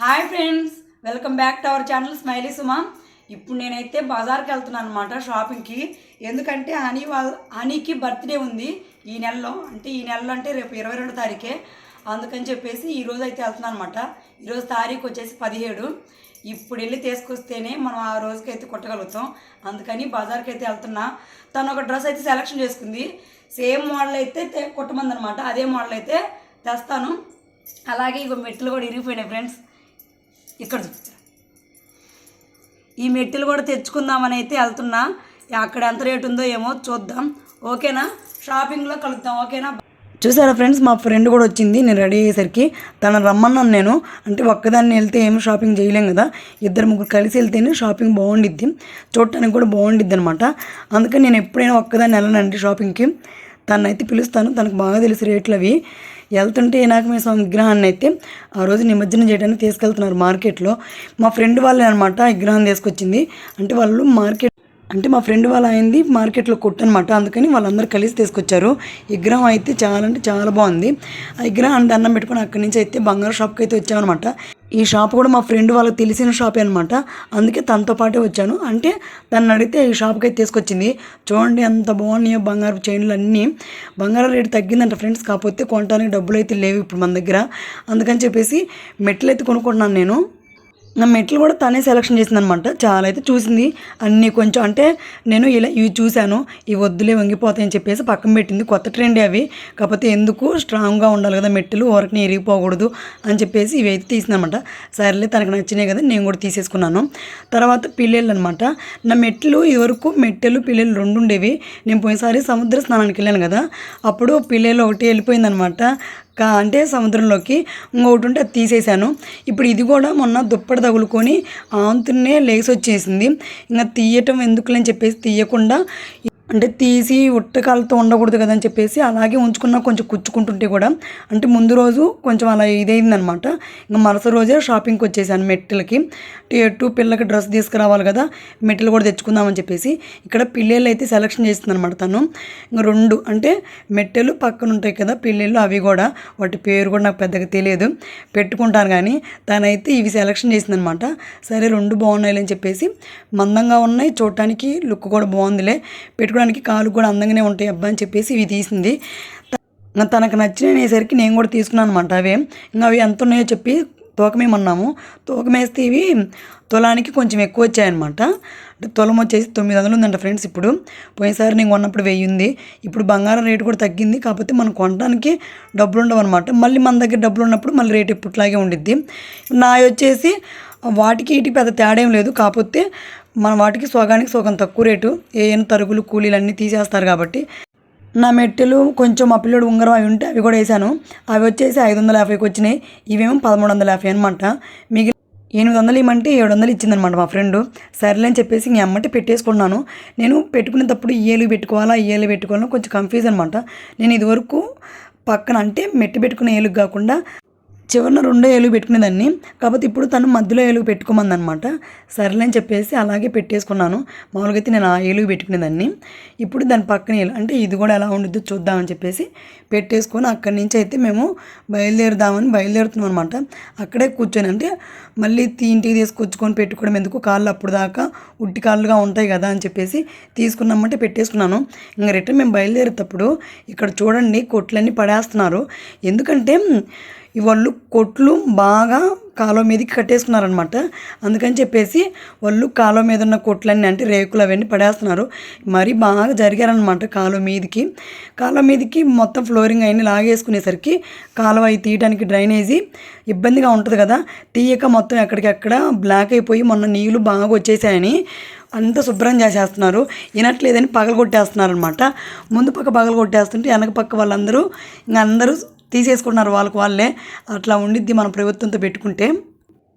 Hi friends welcome back to our channel smiley Suma ఇప్పుడు నేనైతే బజార్కి వెళ్తున్నాను అనమాట షాపింగ్కి ఎందుకంటే హనీ వాళ్ళ హనీకి బర్త్డే ఉంది ఈ నెలలో. అంటే ఈ నెలలో అంటే రేపు ఇరవై రెండు తారీఖే. అందుకని చెప్పేసి ఈ రోజు అయితే వెళ్తున్నాను అనమాట ఈరోజు తారీఖు వచ్చేసి పదిహేడు. ఇప్పుడు వెళ్ళి తీసుకొస్తేనే మనం ఆ రోజుకైతే కుట్టగలుగుతాం. అందుకని బజార్కి అయితే వెళ్తున్నా. తను ఒక డ్రెస్ అయితే సెలెక్షన్ చేసుకుంది. సేమ్ మోడల్ అయితే కుట్టమందనమాట అదే మోడల్ అయితే తెస్తాను. అలాగే ఇక మెట్లు కూడా ఇరిగిపోయినాయి ఫ్రెండ్స్ ఇక్కడ చూపించా ఈ మెట్టెలు కూడా తెచ్చుకుందామని అయితే వెళ్తున్నా. అక్కడ ఎంత రేటు ఉందో ఏమో చూద్దాం. ఓకేనా? షాపింగ్లో కలుద్దాం. ఓకేనా? చూసారా ఫ్రెండ్స్ మా ఫ్రెండ్ కూడా వచ్చింది. నేను రెడీ అయ్యేసరికి తను రమ్మన్నాను నేను. అంటే ఒక్కదాన్ని వెళ్తే ఏమి షాపింగ్ చేయలేం కదా. ఇద్దరు ముగ్గురు కలిసి వెళ్తేనే షాపింగ్ బాగుండిద్ది. చూడటానికి కూడా బాగుండిద్ది అనమాట అందుకని నేను ఎప్పుడైనా ఒక్కదాన్ని వెళ్ళనండి షాపింగ్కి. తనైతే పిలుస్తాను. తనకు బాగా తెలుసు రేట్లు అవి. వెళ్తుంటే ఏనాకమే స్వామి విగ్రహాన్ని అయితే ఆ రోజు నిమజ్జనం చేయడానికి తీసుకెళ్తున్నారు మార్కెట్లో. మా ఫ్రెండ్ వాళ్ళే అనమాట విగ్రహం తీసుకొచ్చింది. అంటే వాళ్ళు మార్కెట్ అంటే మా ఫ్రెండ్ వాళ్ళ అయింది మార్కెట్లో కొట్టనమాట అందుకని వాళ్ళందరూ కలిసి తీసుకొచ్చారు. విగ్రహం అయితే చాలా అంటే చాలా బాగుంది. ఆ విగ్రహం దండం పెట్టుకొని అక్కడి నుంచి అయితే బంగారు షాప్కి అయితే వచ్చామన్నమాట. ఈ షాప్ కూడా మా ఫ్రెండ్ వాళ్ళకి తెలిసిన షాపే అనమాట అందుకే తనతో పాటే వచ్చాను. అంటే తను అడిగితే ఈ షాప్కి అయితే తీసుకొచ్చింది. చూడండి ఎంత బాగున్నాయో బంగారు చైన్లు అన్నీ. బంగారం రేటు తగ్గిందంట ఫ్రెండ్స్. కాకపోతే కొనడానికి డబ్బులు అయితే లేవు ఇప్పుడు మన దగ్గర. అందుకని చెప్పేసి మెట్లు అయితే కొనుక్కుంటున్నాను నేను. నా మెట్లు కూడా తనే సెలెక్షన్ చేసిందనమాట. చాలా అయితే చూసింది. అన్నీ కొంచెం అంటే నేను ఇలా ఇవి చూశాను. ఇవి వద్దులే వంగిపోతాయని చెప్పేసి పక్కన పెట్టింది. కొత్త ట్రెండ్ అవి. కాకపోతే ఎందుకు స్ట్రాంగ్గా ఉండాలి కదా మెట్లు ఊరకని ఎరిగిపోకూడదు అని చెప్పేసి ఇవి అయితే తీసిందనమాట. సరేలే తనకు నచ్చినాయి కదా నేను కూడా తీసేసుకున్నాను. తర్వాత పిల్లలు అనమాట. నా మెట్లు ఇవరకు మెట్టెలు పిల్లలు రెండు ఉండేవి. నేను పోయినసారి సముద్ర స్నానానికి వెళ్ళాను కదా. అప్పుడు పిల్లలు ఒకటి వెళ్ళిపోయిందనమాట. కా అంటే సముద్రంలోకి ఇంకొకటి ఉంటే అది తీసేశాను. ఇప్పుడు ఇది కూడా మొన్న దుప్పటి తగులుకొని ఆంతున్నే లేచి వచ్చేసింది ఇంకా తీయటం ఎందుకులని చెప్పేసి తీయకుండా అంటే తీసి ఉట్టకాలతో ఉండకూడదు కదా అని చెప్పేసి అలాగే ఉంచుకున్నా కొంచెం కుచ్చుకుంటుంటే కూడా అంటే ముందు రోజు కొంచెం అలా ఇదైందనమాట ఇంకా మరుసటి రోజే షాపింగ్కి వచ్చేసాను మెట్టెలకి. ఎటు పిల్లకి డ్రెస్ తీసుకురావాలి కదా మెట్టెలు కూడా తెచ్చుకుందామని చెప్పేసి ఇక్కడ పిల్లలు అయితే సెలక్షన్ చేస్తుందనమాట తను. ఇంకా రెండు అంటే మెట్టెలు పక్కన ఉంటాయి కదా పిల్లలు అవి కూడా వాటి పేరు కూడా నాకు పెద్దగా తెలియదు. పెట్టుకుంటాను కానీ తనైతే ఇవి సెలెక్షన్ చేసిందనమాట సరే రెండు బాగున్నాయి అని చెప్పేసి మందంగా ఉన్నాయి. చూడటానికి లుక్ కూడా బాగుందిలే. చూడడానికి కాలు కూడా అందంగానే ఉంటాయి అబ్బా అని చెప్పేసి ఇవి తీసింది. తనకు నచ్చిననేసరికి నేను కూడా తీసుకున్నాను అనమాట అవే. ఇంకా అవి ఎంత ఉన్నాయో చెప్పి తూకమేమన్నాము తూకమేస్తే ఇవి తులానికి కొంచెం ఎక్కువ వచ్చాయన్నమాట. అంటే తులం వచ్చేసి తొమ్మిది వందలు ఉందంట ఫ్రెండ్స్ ఇప్పుడు. పోయినసారి నేను కొన్నప్పుడు వెయ్యి ఉంది. ఇప్పుడు బంగారం రేటు కూడా తగ్గింది. కాకపోతే మనం కొనడానికి డబ్బులు ఉండవు అనమాట మళ్ళీ మన దగ్గర డబ్బులు ఉన్నప్పుడు మళ్ళీ రేటు ఇప్పట్లాగే ఉండిద్ది. నా వచ్చేసి వాటికి వీటికి పెద్ద తేడా ఏం లేదు. కాకపోతే మన వాటికి సోగానికి సోగం తక్కువ రేటు ఏమైనా తరుగులు కూలీలు అన్నీ తీసేస్తారు కాబట్టి. నా మెట్టెలు కొంచెం మా పిల్లడు ఉంగరం అవి ఉంటే అవి కూడా వేసాను. అవి వచ్చేసి ఐదు వందల యాభైకి వచ్చినాయి. ఇవేమో పదమూడు వందల యాభై అనమాట మిగిలిన ఎనిమిది వందలు ఇవ్వమంటే ఏడు వందలు ఇచ్చిందనమాట మా ఫ్రెండ్. సరేలే అని చెప్పేసి ఇంక అమ్మటి పెట్టేసుకున్నాను. నేను పెట్టుకునేటప్పుడు ఈ ఏలు పెట్టుకోవాలా ఈ ఏలు పెట్టుకోవాలా కొంచెం కన్ఫ్యూజ్ అనమాట నేను ఇదివరకు పక్కన అంటే మెట్టి పెట్టుకునే ఏలుగు కాకుండా చివరిన రెండో ఏలుగు పెట్టుకునేదాన్ని. కాకపోతే ఇప్పుడు తను మధ్యలో ఏలుగు పెట్టుకోమందనమాట. సర్లే అని చెప్పేసి అలాగే పెట్టేసుకున్నాను. మామూలుగా అయితే నేను ఆ ఏలుగు పెట్టుకునేదాన్ని. ఇప్పుడు దాని పక్కన ఏలు అంటే ఇది కూడా ఎలా ఉండిద్దో చూద్దామని చెప్పేసి పెట్టేసుకొని అక్కడి నుంచి అయితే మేము బయలుదేరుదామని బయలుదేరుతున్నాం అనమాట అక్కడే కూర్చొని అంటే మళ్ళీ తీ ఇంటికి తీసుకొచ్చుకొని పెట్టుకోవడం ఎందుకు? కాళ్ళు అప్పుడు దాకా ఉట్టి కాళ్ళుగా ఉంటాయి కదా అని చెప్పేసి తీసుకున్నామంటే పెట్టేసుకున్నాను. ఇంకా రిటర్న్ మేము బయలుదేరేటప్పుడు ఇక్కడ చూడండి కొట్లన్నీ పడేస్తున్నారు. ఎందుకంటే వాళ్ళు కొట్లు బాగా కాలువ మీదకి కట్టేసుకున్నారనమాట అందుకని చెప్పేసి వాళ్ళు కాలువ మీద ఉన్న కొట్లన్నీ అంటే రేకులు అవన్నీ పడేస్తున్నారు. మరీ బాగా జరిగారనమాట కాలువ మీదకి. కాలువ మీదకి మొత్తం ఫ్లోరింగ్ అవన్నీ లాగేసుకునేసరికి కాలువ అవి తీయడానికి డ్రైనేజీ ఇబ్బందిగా ఉంటుంది కదా. తీయక మొత్తం ఎక్కడికెక్కడ బ్లాక్ అయిపోయి మొన్న నీళ్ళు బాగా వచ్చేసాయని అంత శుభ్రం చేసేస్తున్నారు. వినట్లేదని పగలు కొట్టేస్తున్నారు అనమాట ముందు పక్క పగలు కొట్టేస్తుంటే వెనక పక్క వాళ్ళందరూ ఇంకా అందరూ తీసేసుకుంటున్నారు వాళ్ళకి వాళ్ళే. అట్లా ఉండిద్ది మన ప్రభుత్వంతో పెట్టుకుంటే.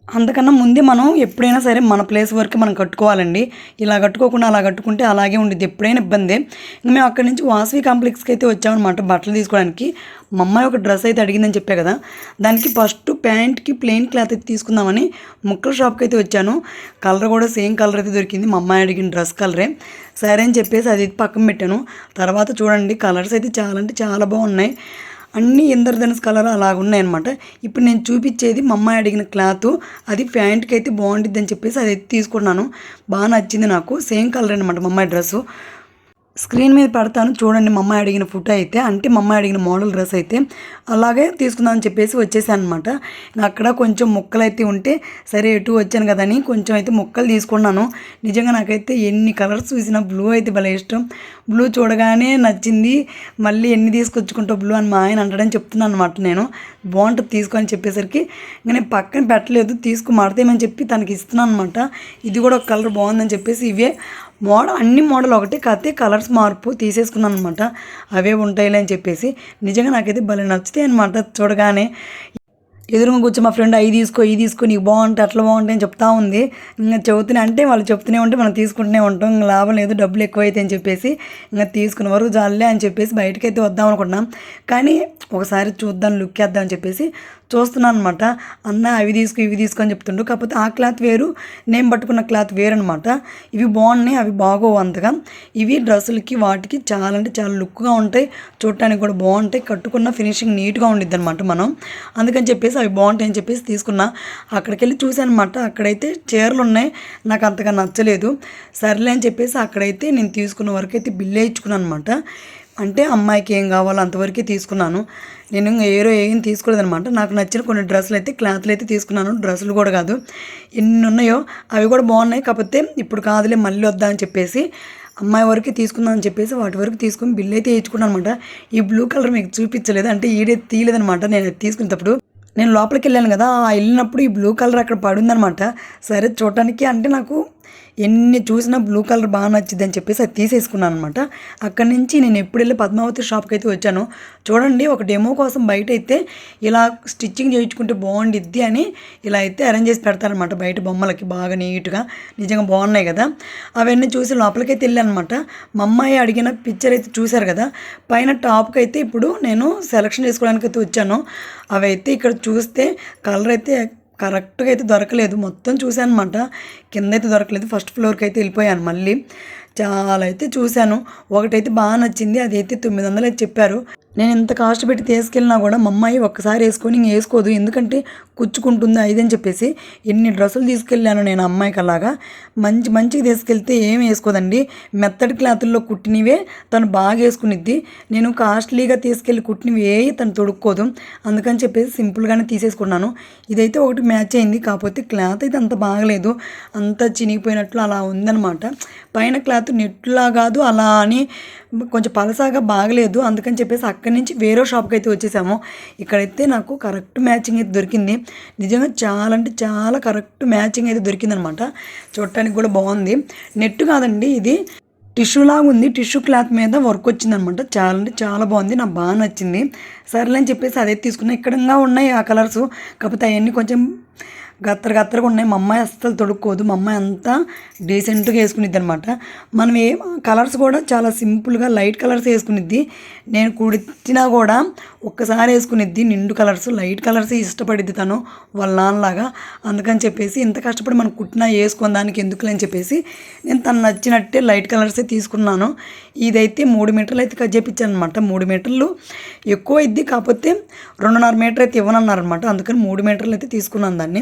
అంతకన్నా ముందే మనం ఎప్పుడైనా సరే మన ప్లేస్ వరకు మనం కట్టుకోవాలండి. ఇలా కట్టుకోకుండా అలా కట్టుకుంటే అలాగే ఉండిద్ది. ఎప్పుడైనా ఇబ్బంది. ఇంకా మేము అక్కడి నుంచి వాసవి కాంప్లెక్స్కి అయితే వచ్చామన్నమాట బట్టలు తీసుకోవడానికి. మా అమ్మాయి ఒక డ్రెస్ అయితే అడిగిందని చెప్పా కదా. దానికి ఫస్ట్ ప్యాంట్కి ప్లెయిన్ క్లాత్ అయితే తీసుకుందామని ముక్కల షాప్కి అయితే వచ్చాను. కలర్ కూడా సేమ్ కలర్ అయితే దొరికింది. మా అమ్మాయి అడిగిన డ్రెస్ కలరే. సరే అని చెప్పేసి అది పక్కన పెట్టాను. తర్వాత చూడండి కలర్స్ అయితే చాలా అంటే చాలా బాగున్నాయి. అన్నీ ఇంద్రధనుస్ కలర్ అలాగ ఉన్నాయన్నమాట. ఇప్పుడు నేను చూపించేది మా అమ్మాయి అడిగిన క్లాత్ అది ప్యాంట్కి అయితే బాగుంటుంది అని చెప్పేసి అది తీసుకున్నాను. బాగా నచ్చింది నాకు. సేమ్ కలర్ అనమాట మా అమ్మాయి డ్రెస్సు. స్క్రీన్ మీద పెడతాను. చూడండి మా అమ్మాయి అడిగిన ఫోటో అయితే అంటే మా అమ్మాయి అడిగిన మోడల్ డ్రెస్ అయితే అలాగే తీసుకుందామని చెప్పేసి వచ్చేసాను అనమాట అక్కడ కొంచెం ముక్కలు అయితే ఉంటే సరే ఎటు వచ్చాను కదని కొంచెం అయితే ముక్కలు తీసుకున్నాను. నిజంగా నాకైతే ఎన్ని కలర్స్ చూసినా బ్లూ అయితే భలే ఇష్టం. బ్లూ చూడగానే నచ్చింది. మళ్ళీ ఎన్ని తీసుకొచ్చుకుంటావు బ్లూ అని మా ఆయన అంటాడని చెప్తున్నాను అనమాట నేను. బాగుంటుంది తీసుకో అని చెప్పేసరికి. ఇంకా నేను పక్కన పెట్టలేదు తీసుకు మడతేమని చెప్పి తనకి ఇస్తున్నాను అనమాట ఇది కూడా ఒక కలర్ బాగుందని చెప్పేసి ఇవే. మోడల్ అన్ని మోడల్ ఒకటి కాకపోతే కలర్స్ మార్పు తీసేసుకున్నాను అనమాట అవే ఉంటాయిలే అని చెప్పేసి. నిజంగా నాకైతే భలే నచ్చుతాయి అనమాట చూడగానే. ఎదురుగా కూర్చో మా ఫ్రెండ్ అవి తీసుకో ఇవి తీసుకో నీకు బాగుంటాయి అట్లా బాగుంటాయి అని చెప్తా ఉంది. ఇంకా చెబుతూనే అంటే వాళ్ళు చెప్తూనే ఉంటే మనం తీసుకుంటూనే ఉంటాం. ఇంకా లాభం లేదు డబ్బులు ఎక్కువైతే అని చెప్పేసి. ఇంకా తీసుకున్న వరకు జాలే అని చెప్పేసి బయటకైతే అయితే వద్దాం అనుకున్నాం కానీ ఒకసారి చూద్దాం లుక్ వేద్దాం అని చెప్పేసి చూస్తున్నాను అనమాట అన్న అవి తీసుకో ఇవి తీసుకో అని చెప్తుండు. కాకపోతే ఆ క్లాత్ వేరు నేను పట్టుకున్న క్లాత్ వేరు అనమాట ఇవి బాగున్నాయి అవి బాగోవు అంతగా. ఇవి డ్రెస్సులకి వాటికి చాలా అంటే చాలా లుక్గా ఉంటాయి. చూడటానికి కూడా బాగుంటాయి. కట్టుకున్న ఫినిషింగ్ నీట్గా ఉండిద్ది అనమాట మనం. అందుకని చెప్పేసి అవి బాగుంటాయి అని చెప్పేసి తీసుకున్నా. అక్కడికి వెళ్ళి చూశాను అనమాట అక్కడైతే చీరలు ఉన్నాయి. నాకు అంతగా నచ్చలేదు. సర్లే అని చెప్పేసి అక్కడైతే నేను తీసుకున్న వరకు అయితే బిల్ వేయించుకున్నాను అనమాట అంటే అమ్మాయికి ఏం కావాలో అంతవరకే తీసుకున్నాను. నేను ఇంకా ఏరో ఏం తీసుకోలేదనమాట నాకు నచ్చిన కొన్ని డ్రెస్సులు అయితే క్లాత్లు అయితే తీసుకున్నాను. డ్రెస్సులు కూడా కాదు. ఎన్ని ఉన్నాయో అవి కూడా బాగున్నాయి. కాకపోతే ఇప్పుడు కాదులే మళ్ళీ వద్దా అని చెప్పేసి అమ్మాయి వరకు తీసుకుందాం అని చెప్పేసి వాటి వరకు తీసుకుని బిల్ అయితే వేయించుకున్నాను అనమాట ఈ బ్లూ కలర్ మీకు చూపించలేదు. అంటే ఈడే తీయలేదనమాట నేను అది తీసుకునేటప్పుడు నేను లోపలికి వెళ్ళాను కదా ఆ వెళ్ళినప్పుడు ఈ బ్లూ కలర్ అక్కడ పడిందనమాట సరే చూడటానికి అంటే నాకు ఎన్ని చూసినా బ్లూ కలర్ బాగా నచ్చింది అని చెప్పేసి అది తీసేసుకున్నాను అనమాట అక్కడి నుంచి నేను ఎప్పుడు వెళ్ళి పద్మావతి షాప్కి అయితే వచ్చాను చూడండి ఒక డెమో కోసం బయట అయితే ఇలా స్టిచ్చింగ్ చేయించుకుంటే బాగుండిద్ది అని ఇలా అయితే అరేంజ్ చేసి పెడతారనమాట బయట బొమ్మలకి బాగా నీట్గా. నిజంగా బాగున్నాయి కదా. అవన్నీ చూసి లోపలికైతే వెళ్ళాను అనమాట మా అమ్మాయి అడిగిన పిక్చర్ అయితే చూశారు కదా. పైన టాప్కి అయితే ఇప్పుడు నేను సెలక్షన్ చేసుకోవడానికి అయితే వచ్చాను. అవి అయితే ఇక్కడ చూస్తే కలర్ అయితే కరెక్ట్గా అయితే దొరకలేదు. మొత్తం చూశాను అనమాట కింద అయితే దొరకలేదు. ఫస్ట్ ఫ్లోర్కి అయితే వెళ్ళిపోయాను మళ్ళీ. చాలా అయితే చూశాను. ఒకటైతే బాగా నచ్చింది. అది అయితే తొమ్మిది వందలు అయితే చెప్పారు. నేను ఎంత కాస్ట్ పెట్టి తీసుకెళ్ళినా కూడా మా అమ్మాయి ఒక్కసారి వేసుకొని ఇంక వేసుకోదు. ఎందుకంటే కుచ్చుకుంటుంది అని చెప్పేసి ఎన్ని డ్రెస్సులు తీసుకెళ్ళాను నేను అమ్మాయికి అలాగా. మంచి మంచిగా తీసుకెళ్తే ఏం వేసుకోదండి. మెత్తడి క్లాతుల్లో కుట్టినవే తను బాగా వేసుకునిద్ది. నేను కాస్ట్లీగా తీసుకెళ్ళి కుట్టినవి ఏ తను తొడుక్కోదు. అందుకని చెప్పేసి సింపుల్గానే తీసేసుకున్నాను. ఇదైతే ఒకటి మ్యాచ్ అయింది. కాకపోతే క్లాత్ అయితే అంత బాగలేదు. అంత చినిగిపోయినట్లు అలా ఉందన్నమాట. పైన క్లాత్ నెట్లా కాదు అలా అని కొంచెం పలసాగా బాగలేదు. అందుకని చెప్పేసి అక్క అక్కడి నుంచి వేరే షాప్కి అయితే వచ్చేసాము. ఇక్కడైతే నాకు కరెక్ట్ మ్యాచింగ్ అయితే దొరికింది. నిజంగా చాలా అంటే చాలా కరెక్ట్ మ్యాచింగ్ అయితే దొరికిందనమాట. చూడటానికి కూడా బాగుంది. నెట్ కాదండి ఇది. టిష్యూ లాగా ఉంది. టిష్యూ క్లాత్ మీద వర్క్ వచ్చిందనమాట. చాలా అంటే చాలా బాగుంది. నాకు బాగా నచ్చింది. సర్లే అని చెప్పేసి అదే తీసుకున్నా. ఇక్కడంగా ఉన్నాయి ఆ కలర్స్? కాకపోతే అవన్నీ కొంచెం గత్తర గత్తరగా ఉన్నాయి. మా అమ్మాయి అస్సలు తొడుక్కోదు. మా అమ్మాయి అంతా డీసెంట్గా వేసుకునిద్ది అనమాట మనం ఏ కలర్స్ కూడా చాలా సింపుల్గా లైట్ కలర్స్ వేసుకునిద్ది. నేను కుడిచినా కూడా ఒక్కసారి వేసుకునిద్ది. నిండు కలర్స్ లైట్ కలర్స్ ఇష్టపడిద్ది తను వాళ్ళ నాన్నలాగా. అందుకని చెప్పేసి ఇంత కష్టపడి మనం కుట్టినా వేసుకుని దానికి ఎందుకులే అని చెప్పేసి నేను తను నచ్చినట్టే లైట్ కలర్సే తీసుకున్నాను. ఇదైతే మూడు మీటర్లు అయితే కట్ చేయించాను అనమాట మూడు మీటర్లు ఎక్కువ ఇద్ది కాకపోతే రెండున్నర మీటర్ అయితే ఇవ్వనన్నారనమాట అందుకని మూడు మీటర్లు అయితే తీసుకున్నాను దాన్ని.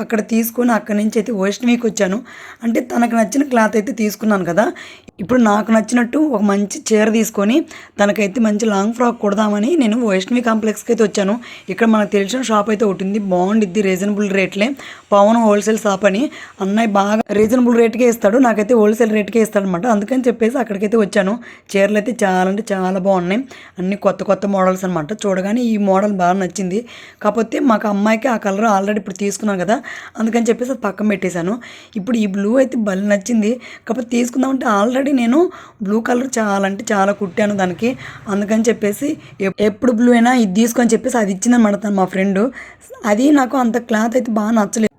అక్కడ తీసుకొని అక్కడి నుంచి అయితే వైష్ణవికి వచ్చాను. అంటే తనకు నచ్చిన క్లాత్ అయితే తీసుకున్నాను కదా. ఇప్పుడు నాకు నచ్చినట్టు ఒక మంచి చీర తీసుకొని తనకైతే మంచి లాంగ్ ఫ్రాక్ కుడదామని నేను వైష్ణవి కాంప్లెక్స్కి అయితే వచ్చాను. ఇక్కడ మనకు తెలిసిన షాప్ అయితే ఒకటి ఉంది. బాగుండిద్ది రీజనబుల్ రేట్లే. పవన్ హోల్సేల్ షాప్ అని. అన్నయ్య బాగా రీజనబుల్ రేట్కే ఇస్తాడు. నాకైతే హోల్సేల్ రేట్కే ఇస్తాడు అనమాట అందుకని చెప్పేసి అక్కడికైతే వచ్చాను. చీరలు అయితే చాలా అంటే చాలా బాగున్నాయి. అన్ని కొత్త కొత్త మోడల్స్ అనమాట చూడగానే ఈ మోడల్ బాగా నచ్చింది. కాకపోతే మాకు అమ్మాయికి ఆ కలర్ ఆల్రెడీ ఇప్పుడు తీసుకున్నాను కదా. అందుకని చెప్పేసి అది పక్కన పెట్టేశాను. ఇప్పుడు ఈ బ్లూ అయితే భలే నచ్చింది. కాకపోతే తీసుకుందామంటే ఆల్రెడీ నేను బ్లూ కలర్ చాలా అంటే చాలా కుట్టాను దానికి. అందుకని చెప్పేసి ఎప్పుడు బ్లూ అయినా ఇది తీసుకొని చెప్పేసి అది ఇచ్చిందన్నమాట తను మా ఫ్రెండ్ అది నాకు అంత క్లాత్ అయితే బాగా నచ్చలేదు.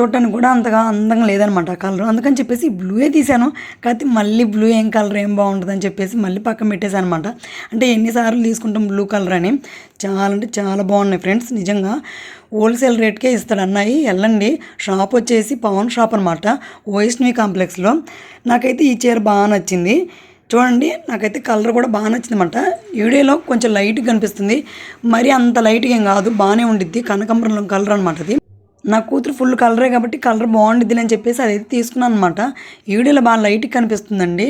చూడటానికి కూడా అంతగా అందంగా లేదనమాట కలర్. అందుకని చెప్పేసి బ్లూయే తీశాను. కాకపోతే మళ్ళీ బ్లూ ఏం కలర్ ఏం బాగుంటుంది అని చెప్పేసి మళ్ళీ పక్కన పెట్టేశాను అనమాట అంటే ఎన్నిసార్లు తీసుకుంటాం బ్లూ కలర్ అని. చాలా అంటే చాలా బాగున్నాయి ఫ్రెండ్స్. నిజంగా హోల్సేల్ రేట్కే ఇస్తాడు అన్నాయి వెళ్ళండి. షాప్ వచ్చేసి పవన్ షాప్ అనమాట వైష్ణవి కాంప్లెక్స్లో. నాకైతే ఈ చీర బాగా నచ్చింది. చూడండి నాకైతే కలర్ కూడా బాగా నచ్చిందన్నమాట. వీడియోలో కొంచెం లైట్గా కనిపిస్తుంది. మరి అంత లైట్గా ఏం కాదు. బాగానే ఉండిద్ది. కనకాంబరం కలర్ అనమాట అది. నా కూతురు ఫుల్ కలరే కాబట్టి కలర్ బాగుండిద్ది అని చెప్పేసి అదైతే తీసుకున్నాను అనమాట వీడియోలో బాగా లైట్కి కనిపిస్తుందండి.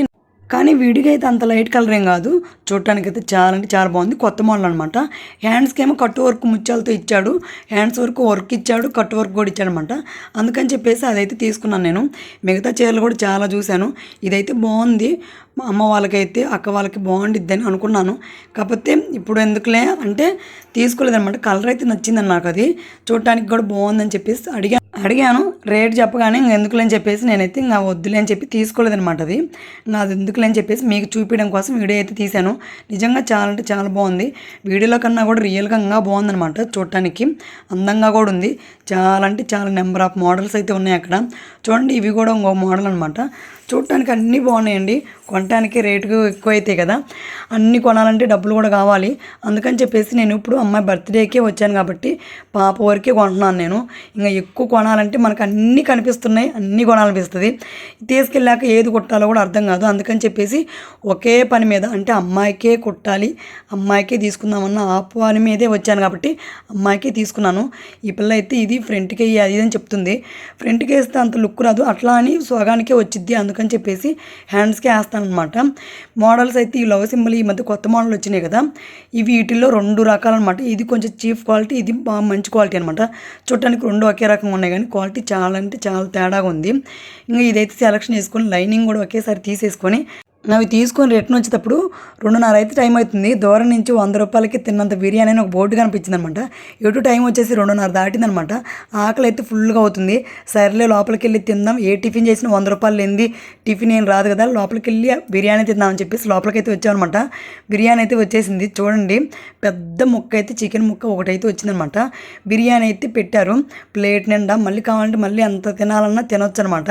కానీ వీడిగా అయితే అంత లైట్ కలర్ ఏం కాదు. చూడటానికి అయితే చాలా అంటే చాలా బాగుంది. కొత్త మోడల్ అనమాట హ్యాండ్స్కి ఏమో కట్టు వర్క్ ముత్యాలతో ఇచ్చాడు. హ్యాండ్స్ వరకు వర్క్ ఇచ్చాడు. కట్టు వర్క్ కూడా ఇచ్చాడు అనమాట అందుకని చెప్పేసి అదైతే తీసుకున్నాను నేను. మిగతా చీరలు కూడా చాలా చూశాను. ఇదైతే బాగుంది. మా అమ్మ వాళ్ళకైతే అక్క వాళ్ళకి బాగుండిద్దని అనుకున్నాను. కాకపోతే ఇప్పుడు ఎందుకులే అంటే తీసుకోలేదన్నమాట. కలర్ అయితే నచ్చిందని నాకు అది. చూడటానికి కూడా బాగుందని చెప్పేసి అడిగాను. అడిగాను రేట్ చెప్పగానే ఇంక ఎందుకులే చెప్పేసి నేనైతే ఇంకా వద్దులే అని చెప్పి తీసుకోలేదనమాట అది. ఇంకా అది ఎందుకులే అని చెప్పేసి మీకు చూపించడం కోసం వీడియో అయితే తీశాను. నిజంగా చాలా అంటే చాలా బాగుంది. వీడియోలో కన్నా కూడా రియల్గా ఇంకా బాగుందనమాట చూడటానికి. అందంగా కూడా ఉంది. చాలా అంటే చాలా నెంబర్ ఆఫ్ మోడల్స్ అయితే ఉన్నాయి అక్కడ. చూడండి ఇవి కూడా ఇంకో మోడల్ అనమాట చూడటానికి అన్నీ బాగున్నాయండి. కొనటానికి రేటు ఎక్కువ అవుతాయి కదా. అన్నీ కొనాలంటే డబ్బులు కూడా కావాలి. అందుకని చెప్పేసి నేను ఇప్పుడు అమ్మాయి బర్త్డేకే వచ్చాను కాబట్టి పాప వరకే కొంటున్నాను నేను. ఇంకా ఎక్కువ కొనాలంటే మనకు అన్నీ కనిపిస్తున్నాయి. అన్నీ కొనాలనిపిస్తుంది. తీసుకెళ్ళాక ఏది కుట్టాలో కూడా అర్థం కాదు. అందుకని చెప్పేసి ఒకే పని మీద అంటే అమ్మాయికే కుట్టాలి. అమ్మాయికే తీసుకుందామన్న ఆ పని మీదే వచ్చాను కాబట్టి అమ్మాయికే తీసుకున్నాను. ఈ పిల్ల అయితే ఇది ఫ్రంట్కి అది అని చెప్తుంది. ఫ్రంట్కి వేస్తే అంత లుక్ రాదు. అట్లా అని సోగానికే వచ్చిద్ది. అందుకని చెప్పేసి హ్యాండ్స్కి వేస్తాను అనమాట మోడల్స్ అయితే ఈ లవ్ సింబల్ ఈ మధ్య కొత్త మోడల్ వచ్చినాయి కదా. ఇవి వీటిల్లో రెండు రకాలు అనమాట ఇది కొంచెం చీప్ క్వాలిటీ ఇది బాగా మంచి క్వాలిటీ అనమాట చూడటానికి రెండు ఒకే రకంగా ఉన్నాయి కానీ క్వాలిటీ చాలా అంటే చాలా తేడాగా ఉంది. ఇంకా ఇదైతే సెలెక్షన్ చేసుకొని లైనింగ్ కూడా ఒకేసారి తీసేసుకొని అవి తీసుకొని రిటర్న్ వచ్చేటప్పుడు రెండున్నర అయితే టైం అవుతుంది. దూరం నుంచి వంద రూపాయలకి తిన్నంత బిర్యానీ అని ఒక బోర్డు కనిపించింది అనమాట ఎటు టైం వచ్చేసి రెండున్నర దాటిందనమాట. ఆకలి అయితే ఫుల్గా అవుతుంది. సర్లే లోపలికి వెళ్ళి తిందాం. ఏ టిఫిన్ చేసినా వంద రూపాయలు ఏంది టిఫిన్ ఏం రాదు కదా. లోపలికి వెళ్ళి బిర్యానీ తిందామని చెప్పేసి లోపలికి అయితే వచ్చామన్నమాట బిర్యానీ అయితే వచ్చేసింది. చూడండి పెద్ద ముక్క అయితే చికెన్ ముక్క ఒకటైతే వచ్చిందనమాట. బిర్యానీ అయితే పెట్టారు. ప్లేట్ నిండా మళ్ళీ కావాలంటే మళ్ళీ ఎంత తినాలన్నా తినొచ్చు అనమాట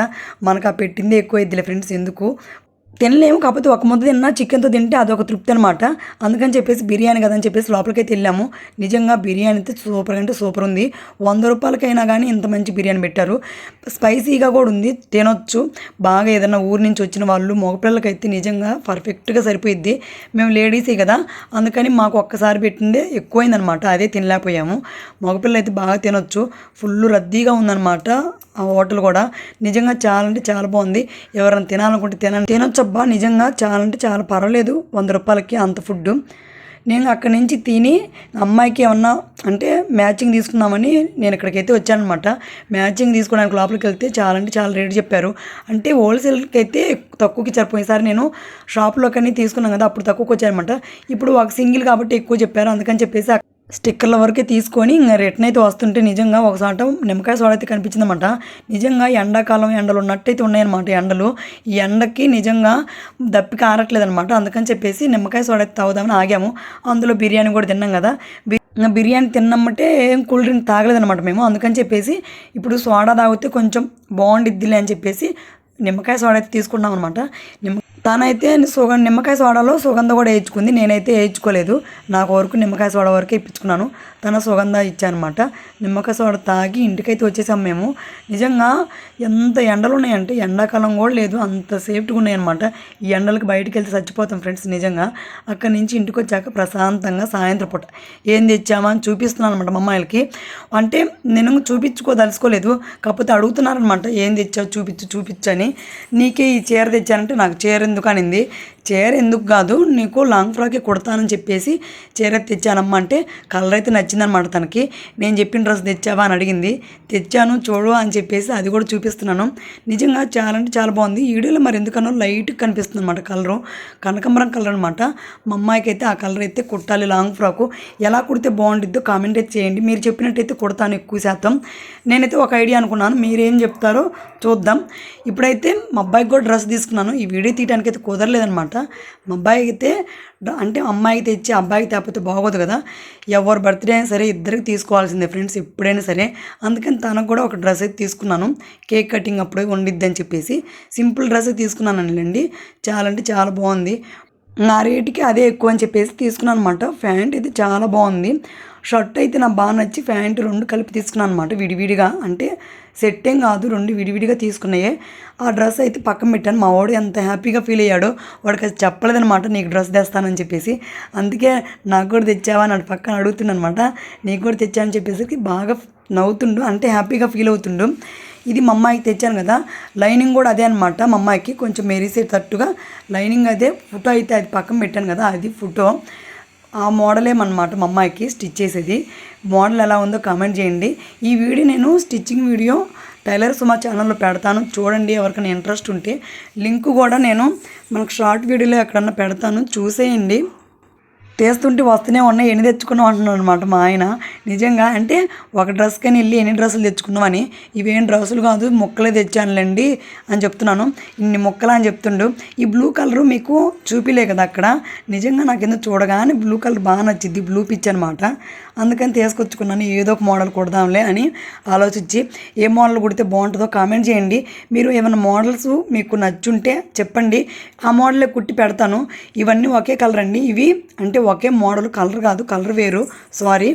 మనకు ఆ పెట్టిందే ఎక్కువ అయిద్దిలే ఫ్రెండ్స్. ఎందుకు? తినలేము కాకపోతే ఒక ముద్ద తిన్నా చికెన్తో తింటే అదొక తృప్తి అనమాట అందుకని చెప్పేసి బిర్యానీ కదని చెప్పేసి లోపలికైతే వెళ్ళాము. నిజంగా బిర్యానీ అయితే సూపర్ అంటే సూపర్ ఉంది. వంద రూపాయలకైనా కానీ ఇంత మంచి బిర్యానీ పెట్టారు. స్పైసీగా కూడా ఉంది తినొచ్చు. బాగా ఏదైనా ఊరి నుంచి వచ్చిన వాళ్ళు మగపిల్లలకైతే నిజంగా పర్ఫెక్ట్గా సరిపోయిద్ది. మేము లేడీసే కదా అందుకని మాకు ఒక్కసారి పెట్టిందే ఎక్కువైందనమాట అదే తినలేకపోయాము. మగపిల్లలు అయితే బాగా తినొచ్చు. ఫుల్ రద్దీగా ఉందన్నమాట. ఆ హోటల్ కూడా నిజంగా చాలా అంటే చాలా బాగుంది. ఎవరైనా తినాలనుకుంటే తిన తినొచ్చబ్బా నిజంగా చాలా అంటే చాలా పర్వాలేదు. వంద రూపాయలకి అంత ఫుడ్. నేను అక్కడి నుంచి తిని అమ్మాయికి ఏమన్నా అంటే మ్యాచింగ్ తీసుకుందామని నేను ఇక్కడికైతే వచ్చానమాట మ్యాచింగ్ తీసుకోవడానికి లోపలికి వెళ్తే చాలా అంటే చాలా రేటు చెప్పారు. అంటే హోల్సేల్కి అయితే తక్కువకి సరిపోయేసారి నేను షాప్లో కానీ తీసుకున్నాను కదా అప్పుడు తక్కువకి వచ్చానమాట ఇప్పుడు ఒక సింగిల్ కాబట్టి ఎక్కువ చెప్పారు. అందుకని చెప్పేసి స్టిక్కర్ల వరకే తీసుకొని ఇంకా రిటర్న్ అయితే వస్తుంటే నిజంగా ఒకసారి నిమ్మకాయ సోడ అయితే కనిపించిందన్నమాట. నిజంగా ఎండాకాలం ఎండలు ఉన్నట్టయితే ఉన్నాయన్నమాట ఎండలు. ఈ ఎండకి నిజంగా దప్పిక ఆరట్లేదన్నమాట. అందుకని చెప్పేసి నిమ్మకాయ సోడ అయితే తాగుదామని ఆగాము. అందులో బిర్యానీ కూడా తిన్నాం కదా. బిర్యానీ తిన్నామంటే ఏం కూల్ డ్రింక్ తాగలేదన్నమాట మేము. అందుకని చెప్పేసి ఇప్పుడు సోడా తాగితే కొంచెం బాగుండిద్దిలే అని చెప్పేసి నిమ్మకాయ సోడా అయితే తీసుకున్నాం అనమాట నిమ్మ తనైతే సుగం నిమ్మకాయ సోడాలో సుగంధ కూడా వేయించుకుంది. నేనైతే వేయించుకోలేదు. నాకు వరకు నిమ్మకాయ సోడా వరకే ఇప్పించుకున్నాను. తన సుగంధ ఇచ్చానమాట. నిమ్మకాయ సోడా తాగి ఇంటికైతే వచ్చేసాం మేము. నిజంగా ఎంత ఎండలు ఉన్నాయంటే ఎండాకాలం కూడా లేదు. అంత సేఫ్టీగా ఉన్నాయన్నమాట. ఈ ఎండలకు బయటికి వెళ్తే చచ్చిపోతాం ఫ్రెండ్స్ నిజంగా. అక్కడి నుంచి ఇంటికి వచ్చాక ప్రశాంతంగా సాయంత్రం పూట ఏం తెచ్చామా అని చూపిస్తున్నాను అనమాట మా అమ్మాయిలకి. అంటే నేను చూపించుకోదలుచుకోలేదు కాకపోతే అడుగుతున్నారనమాట ఏం తెచ్చావు? చూపించు చూపించని నీకే ఈ చీర తెచ్చానంటే నాకు చీర ఎందుకు అనింది చీర ఎందుకు కాదు నీకు లాంగ్ ఫ్రాకే కుడతానని చెప్పేసి చీర తెచ్చానమ్మా అంటే కలర్ అయితే నచ్చిందనమాట తనకి. నేను చెప్పిన డ్రెస్ తెచ్చావా అని అడిగింది. తెచ్చాను చూడు అని చెప్పేసి అది కూడా చూపిస్తున్నాను. నిజంగా చాలా అంటే చాలా బాగుంది. వీడియోలో మరి ఎందుకనో లైట్ కనిపిస్తుంది అనమాట కలరు కనకంబరం కలర్ అనమాట మా అమ్మాయికి అయితే ఆ కలర్ అయితే కుట్టాలి లాంగ్ ఫ్రాకు ఎలా కుడితే బాగుంటుందో కామెంట్ అయితే చేయండి. మీరు చెప్పినట్టయితే కుడతాను ఎక్కువ శాతం. నేనైతే ఒక ఐడియా అనుకున్నాను. మీరేం చెప్తారో చూద్దాం. ఇప్పుడైతే మా అబ్బాయికి కూడా డ్రెస్ తీసుకున్నాను. ఈ వీడియో తీయడానికి అయితే కుదరలేదనమాట మా అబ్బాయికి అయితే అంటే అంటే అమ్మాయికి తెచ్చి అబ్బాయికి తేకపోతే బాగోదు కదా. ఎవరు బర్త్డే అయినా సరే ఇద్దరికి తీసుకోవాల్సిందే ఫ్రెండ్స్ ఎప్పుడైనా సరే. అందుకని తనకు కూడా ఒక డ్రెస్ అయితే తీసుకున్నాను. కేక్ కటింగ్ అప్పుడు వండిద్ది అని చెప్పేసి. సింపుల్ డ్రెస్ తీసుకున్నానండి చాలా అంటే చాలా బాగుంది. నా రేటుకి అదే ఎక్కువ అని చెప్పేసి తీసుకున్నాను అనమాట ప్యాంట్ ఇది చాలా బాగుంది. షర్ట్ అయితే నాకు బాగా నచ్చి ప్యాంటు రెండు కలిపి తీసుకున్నాను అనమాట విడివిడిగా. అంటే సెట్ ఏం కాదు రెండు విడివిడిగా తీసుకున్నాయే. ఆ డ్రెస్ అయితే పక్కన పెట్టాను. మా వాడు ఎంత హ్యాపీగా ఫీల్ అయ్యాడో వాడికి అది చెప్పలేదనమాట నీకు డ్రెస్ తెస్తానని చెప్పేసి. అందుకే నాకు కూడా తెచ్చావా అని పక్కన అడుగుతుండనమాట నీకు కూడా తెచ్చావని చెప్పేసరికి బాగా నవ్వుతుండు. అంటే హ్యాపీగా ఫీల్ అవుతుండు. ఇది మా అమ్మాయికి తెచ్చాను కదా. లైనింగ్ కూడా అదే అనమాట మా అమ్మాయికి కొంచెం మెరిసేటట్టుగా లైనింగ్ అదే ఫోటో అయితే అది పక్కన పెట్టాను కదా. అది ఫోటో. ఆ మోడలేమన్నమాట మా అమ్మాయికి స్టిచ్ చేసేది. మోడల్ ఎలా ఉందో కామెంట్ చేయండి. ఈ వీడియో నేను స్టిచ్చింగ్ వీడియో టైలర్ సుమా ఛానల్లో పెడతాను. చూడండి ఎవరికైనా ఇంట్రెస్ట్ ఉంటే. లింక్ కూడా నేను మనకు షార్ట్ వీడియోలో ఎక్కడన్నా పెడతాను. చూసేయండి. తీస్తుంటే వస్తూనే ఉన్నాయి ఎన్ని తెచ్చుకున్నాం అంటున్నాను అనమాట మా ఆయన. నిజంగా అంటే ఒక డ్రెస్ కానీ వెళ్ళి ఎన్ని డ్రెస్సులు తెచ్చుకున్నామని ఇవేం డ్రెస్సులు కాదు ముక్కలే తెచ్చానులేండి అని చెప్తున్నాను. ఇన్ని ముక్కలు అని చెప్తుండు. ఈ బ్లూ కలర్ మీకు చూపిలే కదా అక్కడ. నిజంగా నాకు ఎందుకు చూడగానే బ్లూ కలర్ బాగా నచ్చింది బ్లూ పిచ్ అనమాట అందుకని తీసుకొచ్చుకున్నాను ఏదో ఒక మోడల్ కుడదాంలే అని ఆలోచించి ఏ మోడల్ కుడితే బాగుంటుందో కామెంట్ చేయండి. మీరు ఏమైనా మోడల్స్ మీకు నచ్చుంటే చెప్పండి. ఆ మోడలే కుట్టి పెడతాను. ఇవన్నీ ఒకే కలర్ అండి. ఇవి అంటే ఒకే మోడల్ కలర్ కాదు కలర్ వేరు. సారీ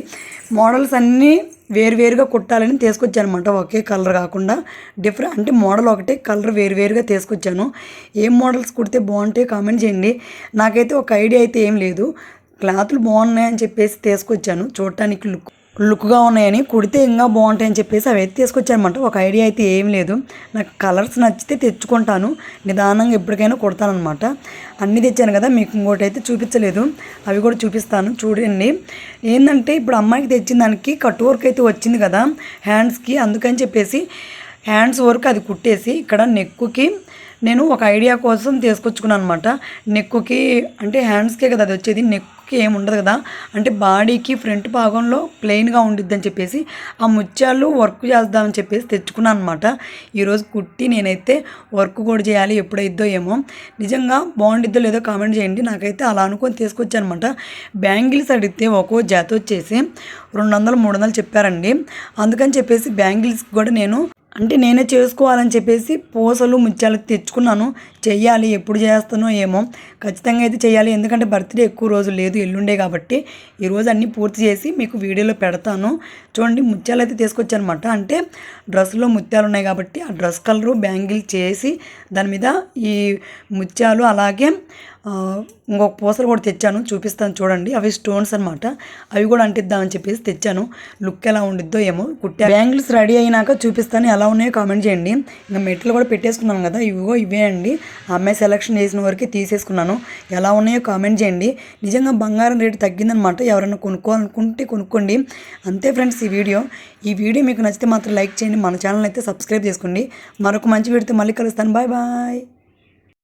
మోడల్స్ అన్నీ వేరు వేరుగా కుట్టాలని తీసుకొచ్చాను అనమాట ఒకే కలర్ కాకుండా డిఫరెంట్ అంటే మోడల్ ఒకటే కలర్ వేరు వేరుగా తీసుకొచ్చాను. ఏం మోడల్స్ కుడితే బాగుంటాయి కామెంట్ చేయండి. నాకైతే ఒక ఐడియా అయితే ఏం లేదు. క్లాత్లు బాగున్నాయని చెప్పేసి తీసుకొచ్చాను. చూడటానికి లుక్ లుక్గా ఉన్నాయని. కుడితే ఇంకా బాగుంటాయని చెప్పేసి అవి అయితే తీసుకొచ్చానమాట ఒక ఐడియా అయితే ఏం లేదు. నాకు కలర్స్ నచ్చితే తెచ్చుకుంటాను. నిదానంగా ఎప్పటికైనా కుడతానమాట అన్నీ తెచ్చాను కదా మీకు ఇంకోటి అయితే చూపించలేదు. అవి కూడా చూపిస్తాను. చూడండి. ఏంటంటే ఇప్పుడు అమ్మాయికి తెచ్చిన దానికి కట్ వర్క్ అయితే వచ్చింది కదా హ్యాండ్స్కి. అందుకని చెప్పేసి హ్యాండ్స్ వర్క్ అది కుట్టేసి ఇక్కడ నెక్కుకి నేను ఒక ఐడియా కోసం తీసుకొచ్చుకున్నాను అనమాట నెక్కుకి అంటే హ్యాండ్స్కే కదా అది వచ్చేది. నెక్కి ఏమి ఉండదు కదా. అంటే బాడీకి ఫ్రంట్ భాగంలో ప్లెయిన్గా ఉండిద్దని చెప్పేసి ఆ ముత్యాలు వర్క్ చేద్దామని చెప్పేసి తెచ్చుకున్నాను అనమాట ఈరోజు కుట్టి నేనైతే వర్క్ కూడా చేయాలి ఎప్పుడైద్దో ఏమో. నిజంగా బాగుండిద్దో లేదో కామెంట్ చేయండి. నాకైతే అలా అనుకొని తీసుకొచ్చాను అనమాట బ్యాంగిల్స్ అడిగితే ఒక్కో జాత వచ్చేసి రెండు వందలు మూడు వందలు చెప్పారండి. అందుకని చెప్పేసి బ్యాంగిల్స్ కూడా నేను అంటే నేనే చేసుకోవాలని చెప్పేసి పూసలు ముత్యాలు తెచ్చుకున్నాను. చెయ్యాలి ఎప్పుడు చేస్తానో ఏమో ఖచ్చితంగా అయితే చేయాలి ఎందుకంటే బర్త్డే ఎక్కువ రోజు లేదు ఎల్లుండే కాబట్టి ఈరోజు అన్నీ పూర్తి చేసి మీకు వీడియోలో పెడతాను. చూడండి ముత్యాలు అయితే తీసుకొచ్చానమాట. అంటే డ్రెస్లో ముత్యాలు ఉన్నాయి కాబట్టి ఆ డ్రెస్ కలరు బ్యాంగిల్ చేసి దాని మీద ఈ ముత్యాలు అలాగే ఇంకొక పూసలు కూడా తెచ్చాను. చూపిస్తాను చూడండి. అవి స్టోన్స్ అనమాట అవి కూడా అంటిద్దామని చెప్పేసి తెచ్చాను. లుక్ ఎలా ఉండిద్దో ఏమో కుట్టా బ్యాంగిల్స్ రెడీ అయినాక చూపిస్తాను. ఎలా ఉన్నాయో కామెంట్ చేయండి. ఇంకా మెట్లు కూడా పెట్టేసుకున్నాను కదా. ఇవిగో ఇవే అండి. ఆ అమ్మాయి సెలెక్షన్ చేసిన వరకు తీసేసుకున్నాను. ఎలా ఉన్నాయో కామెంట్ చేయండి. నిజంగా బంగారం రేటు తగ్గిందనమాట ఎవరైనా కొనుక్కోవాలనుకుంటే కొనుక్కోండి. అంతే ఫ్రెండ్స్ ఈ వీడియో. ఈ వీడియో మీకు నచ్చితే మాత్రం లైక్ చేయండి. మన ఛానల్ అయితే సబ్స్క్రైబ్ చేసుకోండి. మరొక మంచి వీడియోతో మళ్ళీ కలుస్తాను. Bye bye